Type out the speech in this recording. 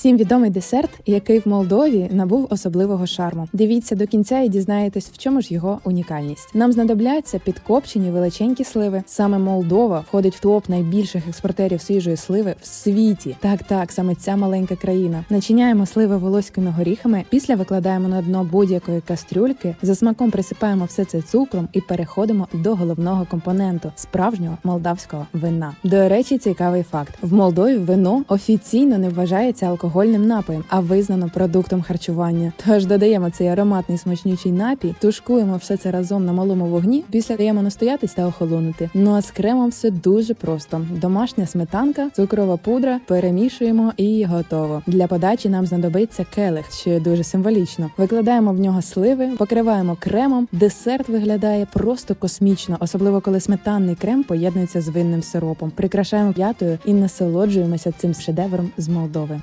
Всім відомий десерт, який в Молдові набув особливого шарму. Дивіться до кінця і дізнаєтесь, в чому ж його унікальність. Нам знадобляться підкопчені величенькі сливи. Саме Молдова входить в топ найбільших експортерів свіжої сливи в світі. Так, так, саме ця маленька країна. Начиняємо сливи волоськими горіхами. Після викладаємо на дно будь-якої кастрюльки. За смаком присипаємо все це цукром і переходимо до головного компоненту справжнього молдавського вина. До речі, цікавий факт: в Молдові вино офіційно не вважається алкогольним напоєм, а визнано продуктом харчування. Тож додаємо цей ароматний смачнючий напій, тушкуємо все це разом на малому вогні. Після даємо настоятись та охолонути. Ну а з кремом все дуже просто: домашня сметанка, цукрова пудра, перемішуємо і готово. Для подачі нам знадобиться келих, що дуже символічно. Викладаємо в нього сливи, покриваємо кремом. Десерт виглядає просто космічно, особливо коли сметанний крем поєднується з винним сиропом. Прикрашаємо п'ятою і насолоджуємося цим шедевром з Молдови.